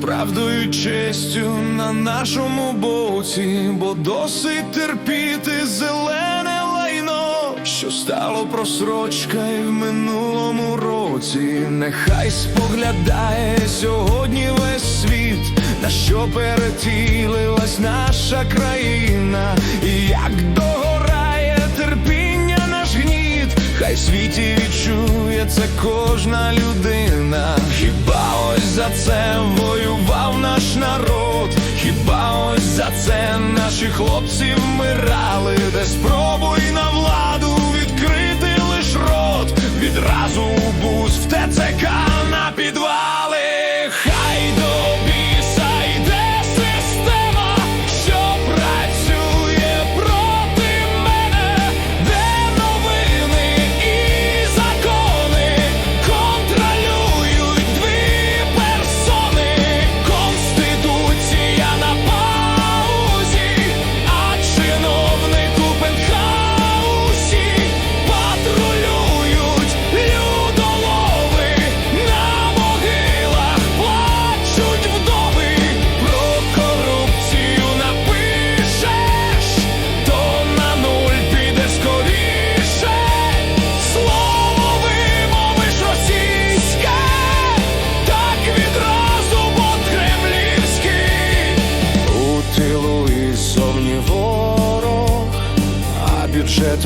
правдою честю на нашому боці, бо досить терпіти зелене лайно, що стало просрочкою в минулому році. Нехай споглядає сьогодні весь світ, на що перетілилась наша країна, і як догорає терпіння наш гніт, хай в світі відчує це кожна людина. Хіба ось за це наш народ? Хіба ось за це наші хлопці вмирали, де спробуй на владу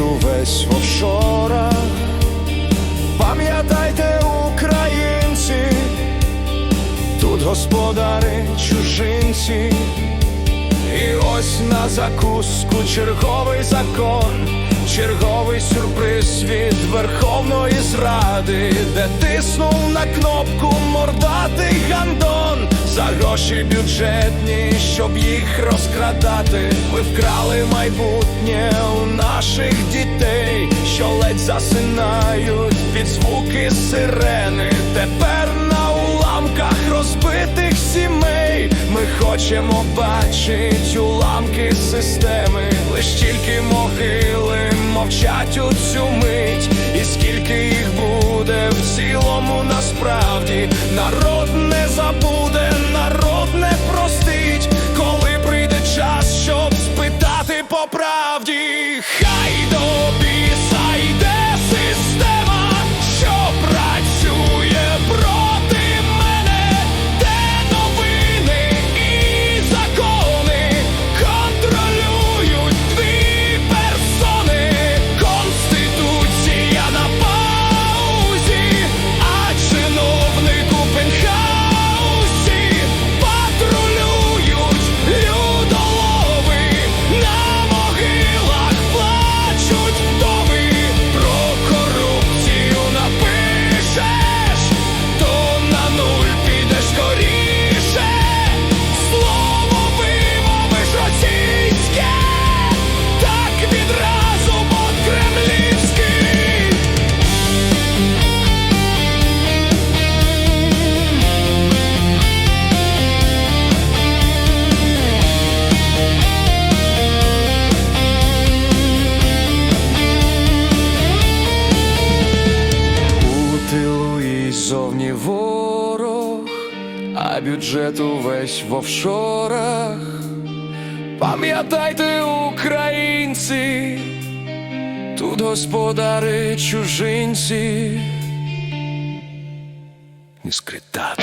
бюджет увесь в офшорах. Пам'ятайте, українці, тут господари чужинці. І ось на закуску черговий закон, черговий сюрприз від Верховної Зради, де тиснув на кнопку мордатий гандон за гроші бюджетні, щоб їх розкрадати. Ви вкрали майбутнє у наших дітей, що ледь засинають під звуки сирени. Тепер на уламках розбитих сімей. Ми хочемо бачить уламки системи, лиш тільки могили мовчать у цю мить, і скільки їх буде в цілому насправді. Народ не забуде, soprar. Бюджет увесь в офшорах. Пам'ятайте, українці, тут господари чужинці. Не скритати.